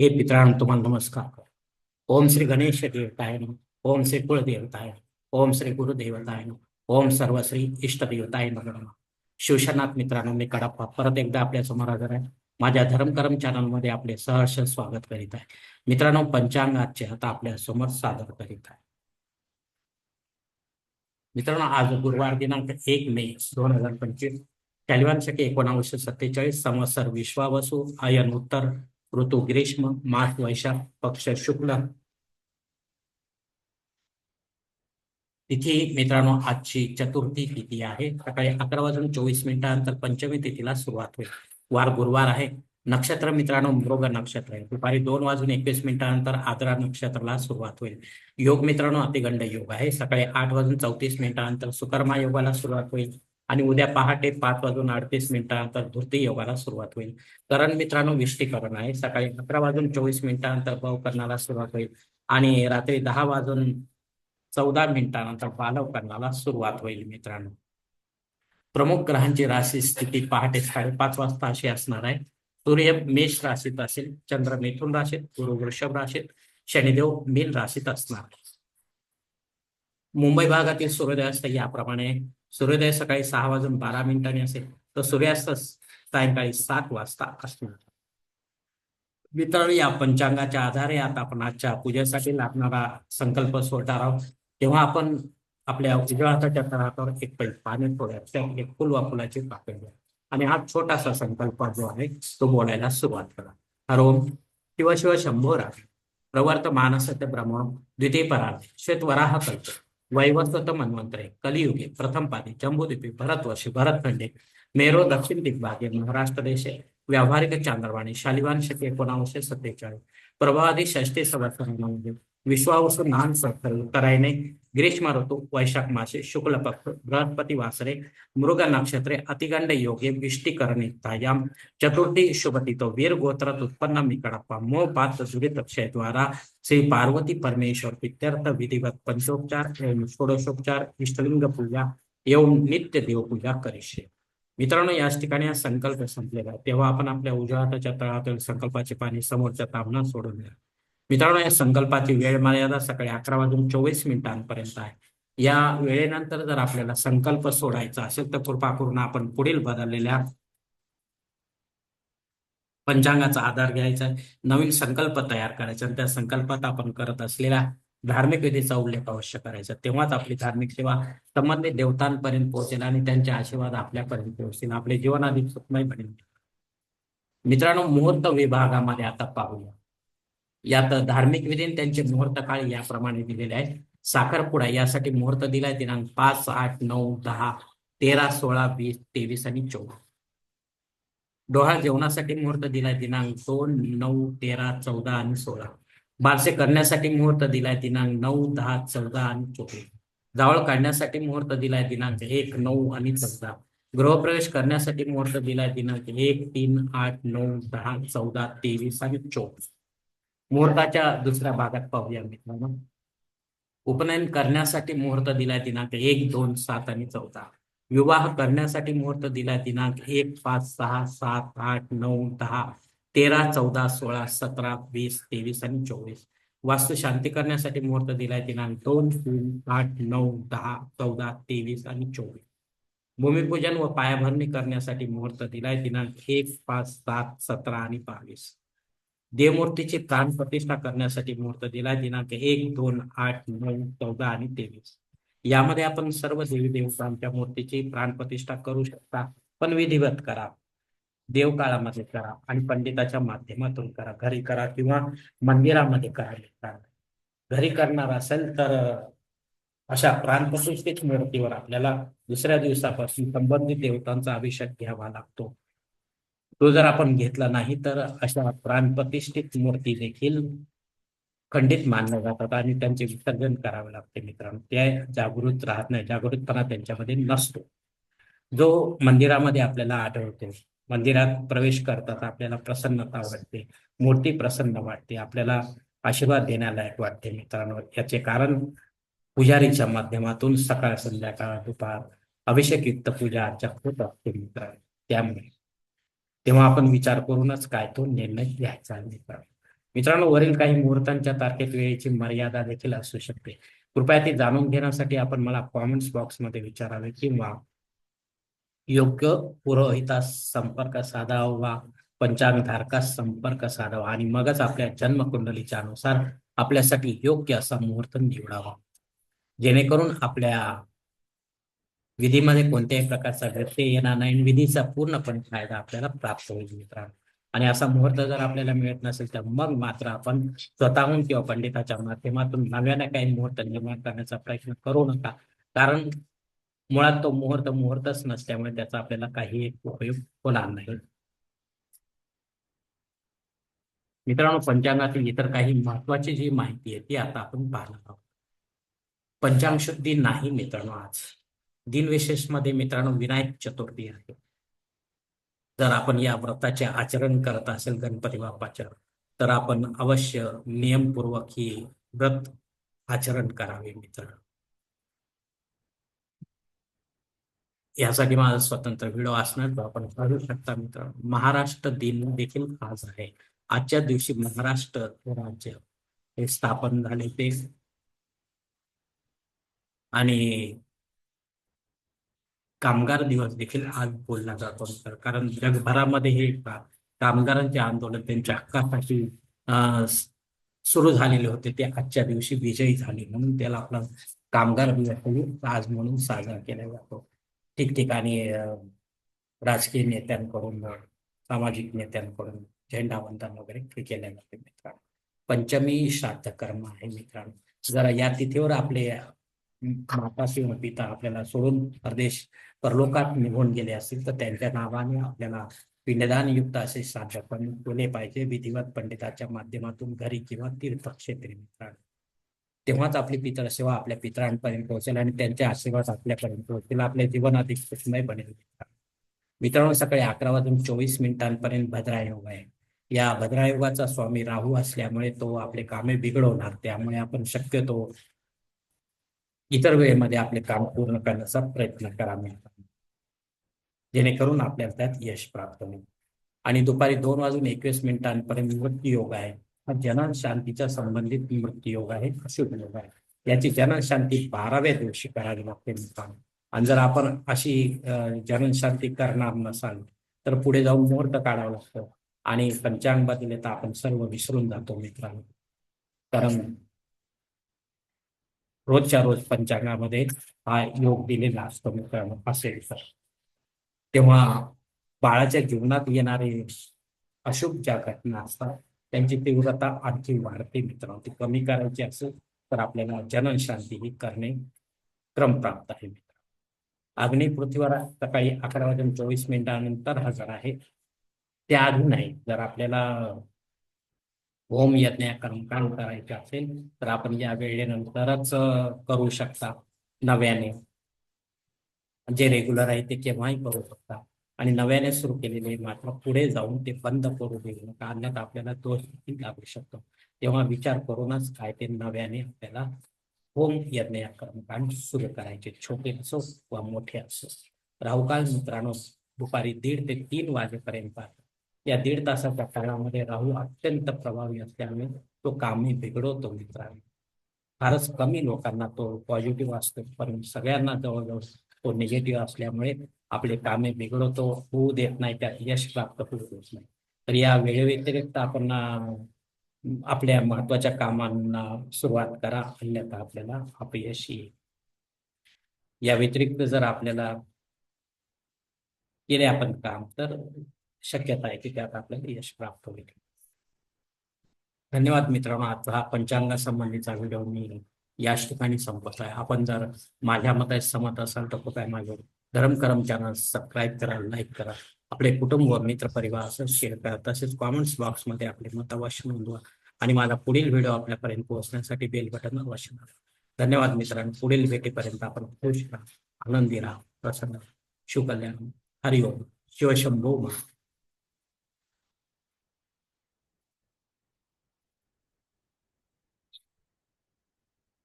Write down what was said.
हे मित्रांनो तुम्हाला नमस्कार ओम श्री गणेश देवताय नमः. ओम श्री कुलदेवताय ओम श्री गुरुदेवताय नमः. ओम सर्व श्री इष्टदेवताय नमः शिवशनाथ मित्रांनो मी कडप्पा परत एकदा आपल्यासमोर हजर आहे माझ्या धर्मकर्म चॅनलमध्ये आपले सहर्ष स्वागत करीत आहे मित्रांनो पंचांगाचे आता आपल्यासमोर सादर करीत आहे मित्रांनो आज गुरुवार दिनांक एक मे दोन हजार पंचवीस कॅलिवान शके एकोणावीसशे सत्तेचाळीस संवत्सर विश्वावसू आयन उत्तर ऋतू ग्रीष्म माठ वैशाख पक्ष शुक्ल. तिथी मित्रांनो आजची चतुर्थी तिथी आहे. सकाळी अकरा वाजून चोवीस मिनिटानंतर पंचमी तिथीला सुरुवात होईल. वार गुरुवार आहे. नक्षत्र मित्रांनो मृग नक्षत्र आहे. दुपारी दोन वाजून एकवीस मिनिटानंतर आद्रा नक्षत्राला सुरुवात होईल. योग मित्रांनो अतिगंड योग आहे. सकाळी आठ वाजून चौतीस मिनिटानंतर सुकर्मा योगाला सुरुवात होईल. आणि उद्या पहाटे पाच वाजून अडतीस मिनिटानंतर धृती योगाला सुरुवात होईल. करण मित्रांनो विष्टीकरण आहे. सकाळी अकरा वाजून चोवीस मिनिटानंतर भवकरणाला सुरुवात होईल आणि रात्री दहा वाजून चौदा मिनिटानंतर बालवकरणाला सुरुवात होईल मित्रांनो. प्रमुख ग्रहांची राशी स्थिती पहाटे साडेपाच वाजता अशी असणार आहे. सूर्य मेष राशीत असेल चंद्र मिथुन राशीत गुरु वृषभ राशीत शनिदेव मीन राशीत असणार. मुंबई भागातील सूर्योदयास्त याप्रमाणे सूर्योदय सकाळी सहा वाजून बारा मिनिटांनी असेल तर सूर्यास्त सायंकाळी सात वाजता असणार. मित्रांनो या पंचांगाच्या आधारे आता आपण आजच्या पूजेसाठी लागणारा संकल्प सोडणार आहोत. तेव्हा आपण आपल्या उजव्या हाताच्या एक पैल पाणी ठेवूया एक फुल वा फुलाची पाकळी द्या आणि हा छोटासा संकल्प जो आहे तो बोलायला सुरुवात करा. हरोम शिव शिव शंभो राज प्रवर्त मानसत्य ब्रह्म द्वितीय परार्थ श्वेतवराह कल्प. वैवस्वत मन्वंतरे कलियुगे प्रथम पादे जम्बूद्वीपे भरतवर्षे भरतखंडे मेरो दक्षिण दिग्भागे महाराष्ट्र देशे व्यावहारिक चांद्रवाणी शालिवान शके एकोणावीसशे सत्तेचाळीस प्रभादी षष्टी संवत्सरामध्ये विश्वावसु नान सत्तर उत्तरायणे ग्रीष्म ऋतू वैशाख मासे शुक्ल पक्ष बृहस्पती वासरे मृग नक्षत्रे अतिगंड योगे विष्टीकरणितायाम चतुर्थी शुभतितो वीर गोत्रात उत्पन्न मिकडप्पा मोह पात्र दुरित अक्षय द्वारा श्री पार्वती परमेश्वर प्रित्यर्थ विधिवत पंचोपचार एवं षोडशोपचार इष्टलिंग पूजा एवं नित्य देवपूजा करिष्ये मित्रांनो याच ठिकाणी हा संकल्प संपलेला तेव्हा आपण आपल्या उजव्या तळातील संकल्पाचे पाणी समोरच्या ताबना सोडून द्या मित्रांनो या संकल्पाची वेळ मर्यादा सकाळी अकरा वाजून चोवीस मिनिटांपर्यंत आहे. या वेळेनंतर जर आपल्याला संकल्प सोडायचा असेल तर कृपा करून आपण पुढील बदललेल्या पंचांगाचा आधार घ्यायचा नवीन संकल्प तयार करायचा आणि त्या संकल्पात आपण करत असलेल्या धार्मिक विधीचा उल्लेख अवश्य करायचा. तेव्हाच आपली धार्मिक सेवा संबंधित देवतांपर्यंत पोहोचेल आणि त्यांचे आशीर्वाद आपल्यापर्यंत पोहोचतील. आपले जीवन अधिक सुखमय बनेल. मित्रांनो मुहूर्त विभागामध्ये आता पाहूया. यात धार्मिक विधी त्यांचे मुहूर्त काळ याप्रमाणे दिलेले आहे साखरपुडा यासाठी मुहूर्त दिलाय दिनांक पाच आठ नऊ दहा तेरा सोळा वीस तेवीस आणि चौदा. डोहाळ जेवणासाठी मुहूर्त दिलाय दिनांक दोन नऊ तेरा चौदा आणि सोळा. बारसे करण्यासाठी मुहूर्त दिलाय दिनांक नऊ दहा चौदा आणि चोवीस. जावळ काढण्यासाठी मुहूर्त दिलाय दिनांक एक नऊ आणि चौदा. गृहप्रवेश करण्यासाठी मुहूर्त दिलाय दिनांक एक तीन आठ नऊ दहा चौदा तेवीस आणि चोवीस. मुहूर्ताच्या दुसऱ्या भागात पाहूया मित्रांनो. उपनयन करण्यासाठी मुहूर्त दिलाय दिनांक एक दोन सात आणि चौदा. विवाह करण्यासाठी मुहूर्त दिलाय दिनांक एक पाच सहा सात आठ नऊ दहा तेरा चौदा सोळा सतरा वीस तेवीस आणि चोवीस. वास्तू शांती करण्यासाठी मुहूर्त दिलाय दिनांक दोन तीन आठ नऊ दहा चौदा तेवीस आणि चोवीस. भूमिपूजन व पायाभरणी करण्यासाठी मुहूर्त दिलाय दिनांक एक पाच सात सतरा आणि बावीस. देवमूर्तीची प्राण प्रतिष्ठा करण्यासाठी मुहूर्त दिला. दिनांक एक दोन आठ नऊ चौदा आणि तेवीस. यामध्ये आपण सर्व देवी देवतांच्या मूर्तीची प्राण प्रतिष्ठा करू शकता. पण विधिवत करा. देवकाळामध्ये करा आणि पंडिताच्या माध्यमातून करा. घरी करा किंवा मंदिरामध्ये करा. घरी करणार असेल तर अशा प्राणप्रतिष्ठित मूर्तीवर आपल्याला दुसऱ्या दिवसापासून संबंधित देवतांचा अभिषेक घ्यावा लागतो. तो जर आपण घेतला नाही तर अशा प्राणप्रतिष्ठित मूर्ती देखील खंडित मानल्या जातात आणि त्यांचे विसर्जन करावे लागते मित्रांनो. ते जागृत राहत नाही जागृतपणा त्यांच्यामध्ये नसतो. जो मंदिरामध्ये आपल्याला आढळतो मंदिरात प्रवेश करतात आपल्याला प्रसन्नता वाटते मूर्ती प्रसन्न वाटते आपल्याला आशीर्वाद देण्यालायक वाटते मित्रांनो. याचे कारण पुजारीच्या माध्यमातून सकाळ संध्याकाळ दुपार अभिषेकयुक्त पूजा अर्चा होत असते मित्रांनो. त्यामुळे तेव्हा आपण विचार करूनच काय तो निर्णय घ्यायचा मित्रांनो. मित्रांनो वरील काही मुहूर्तांच्या तारखेत वेळेची मर्यादा देखील असू शकते. कृपया ती जाणून घेण्यासाठी आपण मला कॉमेंट्स बॉक्समध्ये विचारावे किंवा योग्य पुरोहितास संपर्क साधावा वा पंचांग धारकास संपर्क साधावा आणि मगच आपल्या जन्मकुंडलीच्या अनुसार आपल्यासाठी योग्य असा मुहूर्त निवडावा. जेणेकरून आपल्या विधीमध्ये कोणत्याही प्रकारचा व्यत्यय येणार नाही आणि विधीचा पूर्णपणे फायदा आपल्याला प्राप्त होईल मित्रांनो. आणि असा मुहूर्त जर आपल्याला मिळत नसेल तर मग मात्र आपण स्वतःहून किंवा पंडिताच्या माध्यमातून नव्याने काही मुहूर्त निर्माण करण्याचा प्रयत्न करू नका. कारण मुळात तो मुहूर्त मुहूर्तच नसल्यामुळे त्याचा आपल्याला काही उपयोग होणार नाही. मित्रांनो पंचांगातील इतर काही महत्वाची जी माहिती आहे ती आता आपण पाहणार आहोत. पंचांग शुद्धी नाही मित्रांनो आज. दिनविशेषमध्ये मित्रांनो विनायक चतुर्थी आहे. जर आपण या व्रताचे आचरण करत असेल गणपती बाप्पाच्या तर आपण अवश्य नियमपूर्वक ही व्रत आचरण करावे मित्र यासाठी माझा स्वतंत्र व्हिडिओ असणार तो आपण करू शकता मित्र महाराष्ट्र दिन देखील खास आहे. आजच्या दिवशी महाराष्ट्र राज्य हे स्थापन झाले ते. आणि कामगार दिवस देखील आज बोलला जातो कारण जगभरामध्ये हे का- कामगारांचे आंदोलन त्यांच्या हक्कासाठी सुरू झालेले होते. ते आजच्या दिवशी विजयी झाले. म्हणून त्याला आपला कामगार दिवस आज म्हणून साजरा केला जातो. ठिकठिकाणी राजकीय नेत्यांकडून सामाजिक नेत्यांकडून झेंडावंदन वगैरे केले जाते मित्रांनो. पंचमी श्राद्ध कर्म आहे मित्रांनो. जरा या तिथीवर आपले माता किंवा पिता आपल्याला सोडून परदेश परलोकात निघून गेले असतील तर त्यांच्या नावाने आपल्याला पिंडदान युक्त असे साध्य पण केले पाहिजे. विधिवत पंडिताच्या माध्यमातून घरी किंवा तीर्थक्षेत्री मित्रांनो. तेव्हाच आपली पितर सेवा आपल्या पितरांपर्यंत पोहोचेल आणि त्यांचे आशीर्वाद आपल्यापर्यंत पोहोचतील. आपले जीवन अधिक सुखमय बनेल. मित्रांनो मित्रांनो सकाळी अकरा वाजून चोवीस मिनिटांपर्यंत भद्रायोग आहे. या भद्रायोगाचा स्वामी राहू असल्यामुळे तो आपले कामे बिघडवणार. त्यामुळे आपण शक्यतो इतर वेळेमध्ये आपले काम पूर्ण करण्याचा प्रयत्न करा मित्रांनो जेणेकरून आपल्याला त्यात यश प्राप्त होईल. आणि दुपारी दोन वाजून एकवीस मिनिटांपर्यंत मृत्यू योग आहे. हा जनन शांतीच्या संबंधित मृत्यू योग आहे अशुभ योग आहे. याची जनन शांती बाराव्या दिवशी करावी लागते मित्रांनो. आणि जर आपण अशी जनन शांती करणार नसाल तर पुढे जाऊन मुहूर्त काढावं लागतं. आणि पंचांगातील तर आपण सर्व विसरून जातो मित्रांनो. कारण रोजच्या रोज पंचांगामध्ये हा योग दिलेला असतो मित्रांनो असेल तर तेव्हा बाळाच्या जीवनात येणारे अशुभ ज्या घटना असतात त्यांची तीव्रता आणखी वाढते मित्रांनो. ती कमी करायची असेल तर आपल्याला जनन शांती ही करणे क्रम प्राप्त आहे मित्र अग्नी पृथ्वीवर सकाळी अकरा वाजून चोवीस मिनिटानंतर हजर आहे. त्याआधी नाही जर आपल्याला होम यज्ञ कर्मकांड करायचे असेल तर आपण या वेळेनंतरच करू शकता नव्याने. जे रेग्युलर आहे ते केव्हाही करू शकता. आणि नव्याने सुरू केलेले मात्र पुढे जाऊन ते बंद करू देऊ नका अन्यथा आपल्याला दोष लागू शकतो. तेव्हा विचार करूनच काय ते नव्याने आपल्याला होम यज्ञ कर्मकांड सुरू करायचे. छोटे असो वा मोठे असो. राहुकाल मित्रांनो दुपारी दीड ते तीन वाजेपर्यंत या दीड तासाच्या काळामध्ये राहू अत्यंत प्रभावी असल्यामुळे तो कामी बिघडवतो मित्रांनो. फारच कमी लोकांना तो पॉझिटिव्ह असतो पण सगळ्यांना जवळजवळ तो निगेटिव्ह असल्यामुळे आपले कामे बिघडवतो होऊ देत नाही त्यात यश प्राप्त होऊ देत नाही. तर या वेळेव्यतिरिक्त आपण आपल्या महत्त्वाच्या कामांना सुरुवात करा अन्यथा आपल्याला अपयश येईल. या व्यतिरिक्त जर आपल्याला केले आपण काम तर शक्यता आहे की त्यात आपल्याला यश प्राप्त होईल. धन्यवाद मित्रांनो. आजचा हा पंचांगा संबंधीचा व्हिडिओ मी याच ठिकाणी संपत आहे आपण जर माझ्या मताचे सहमत असाल तर कृपया धर्म कर्म चॅनल सबस्क्राईब करा लाईक करा. आपले कुटुंब मित्र परिवार असं शेअर करा. तसेच कॉमेंट्स बॉक्समध्ये आपले मत अवश्य नोंदवा. आणि माझा पुढील व्हिडिओ आपल्यापर्यंत पोहोचण्यासाठी बेल बटन अवश्य दाबा. धन्यवाद मित्रांनो. पुढील भेटीपर्यंत आपण खुश राहा आनंदी राहा प्रसन्न शुकल्याण शिवकल्याण हरिओम. शिवशंभो महा